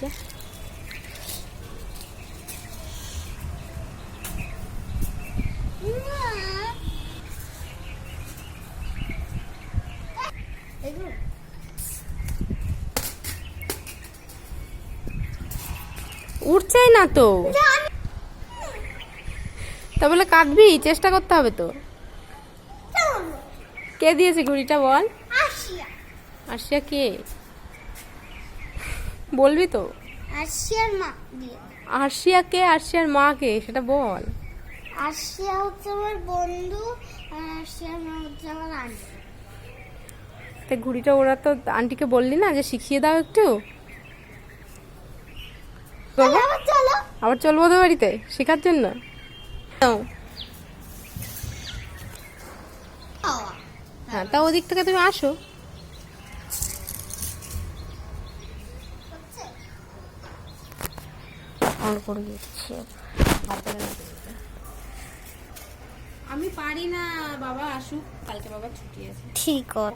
যা। উঠছেই না তো। তা বলে কাটবি চেষ্টা করতে হবে তো। কে দিয়েছে ঘুড়িটা বল? আরশিয়া কে? বলবি তো? আশিয়ার মা আরশিয়া কে? আরশিয়ার মা কে? সেটা বল। আশিয়া হচ্ছে আমার বন্ধু আর আশিয়ার মা হচ্ছে আমার আন্টি। তা ঘুড়িটা ওরা তো আন্টিকে বললি না যে শিখিয়ে দাও একটু? আবার চলো। আবার চলবো তো বাড়িতে? শেখার জন্য। হ্যাঁ তা ওদিক থেকে তুমি আসো। অন করে দিচ্ছি। আমি পারি না বাবা আসুক কালকে বাবা ছুটি আছে। ঠিক আছে।